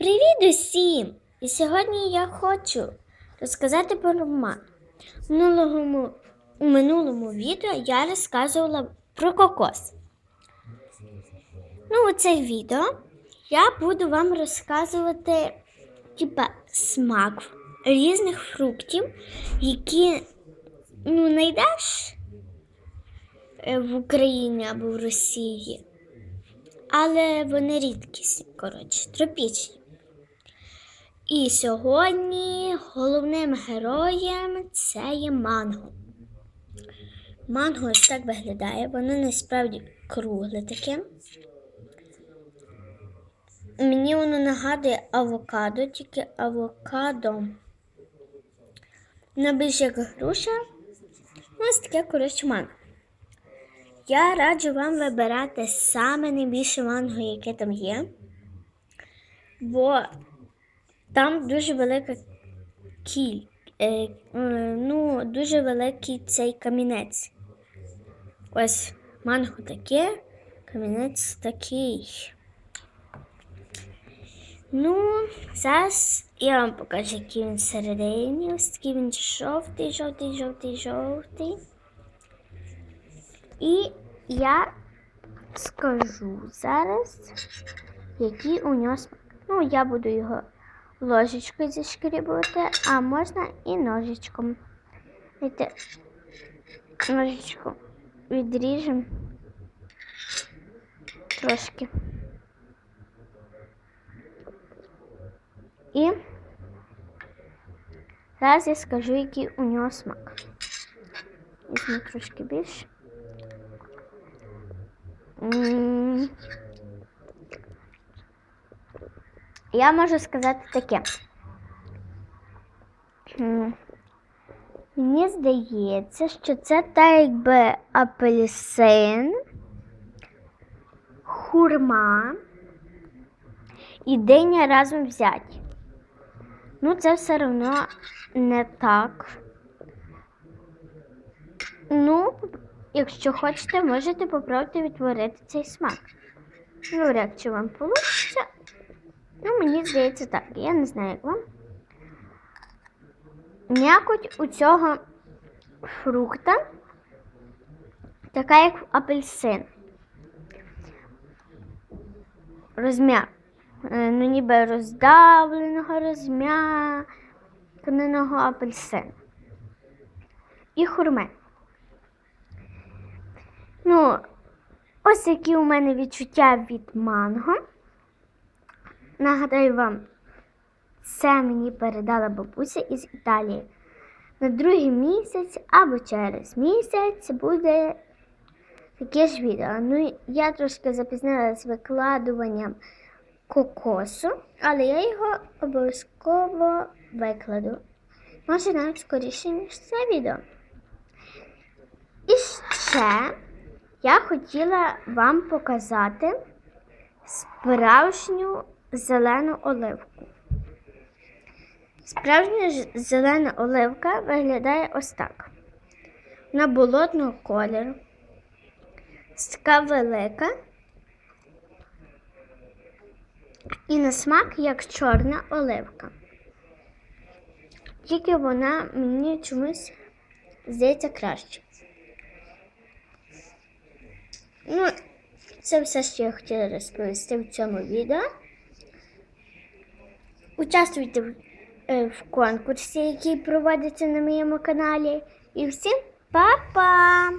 Привіт усім! І сьогодні я хочу розказати про роман. В минулому, у минулому відео я розказувала про кокос. Ну, у це відео я буду вам розказувати типа, смак різних фруктів, які ну, знайдеш е, в Україні або в Росії. Але вони рідкісні, коротше, тропічні. І сьогодні головним героєм це є манго. Манго ось так виглядає, воно насправді кругле таке. Мені воно нагадує авокадо, тільки авокадо. Воно більш як груша. Ось таке, коротше, манго. Я раджу вам вибирати саме найбільше манго, яке там є, бо там дуже велика кіль, е, ну, дуже великий цей камінець. Ось манго таке, камінець такий. Ну, зараз я вам покажу, який він всередині. Ось такий він жовтий, жовтий, жовтий, жовтий. І я скажу зараз, який у нього смак. Ну, я буду його ложечкою зішкрібувати, а можна і ножичком. Знаєте, ножичком відріжемо трошки. І зараз я скажу, який у нього смак. Візьму трошки більше. М. Я можу сказати таке. Мені здається, що це так якби апельсин, хурма і диня разом взяті. Ну, це все одно не так. Ну, якщо хочете, можете попробувати відтворити цей смак. Ну, як чи вам вийде? Ну, мені здається так. Я не знаю, як вам. М'якоть у цього фрукта така, як апельсин. Розм'як. Е, Ну, ніби роздавленого, розм'якненого апельсину. І хурме. Ну, ось які у мене відчуття від манго. Нагадаю вам, це мені передала бабуся із Італії. На другий місяць або через місяць буде таке ж відео. Ну, я трошки запізнилася з викладуванням кокосу, але я його обов'язково викладу. Може, навіть скоріше, ніж це відео. І ще я хотіла вам показати справжню зелену оливку. Справжня зелена оливка виглядає ось так. Вона болотного кольору. Така велика. І на смак як чорна оливка. Тільки вона мені чомусь здається краще. Ну, це все, що я хотіла розповісти в цьому відео. Участвуйте в, в конкурсі, який проводиться на моєму каналі. І всім па-па!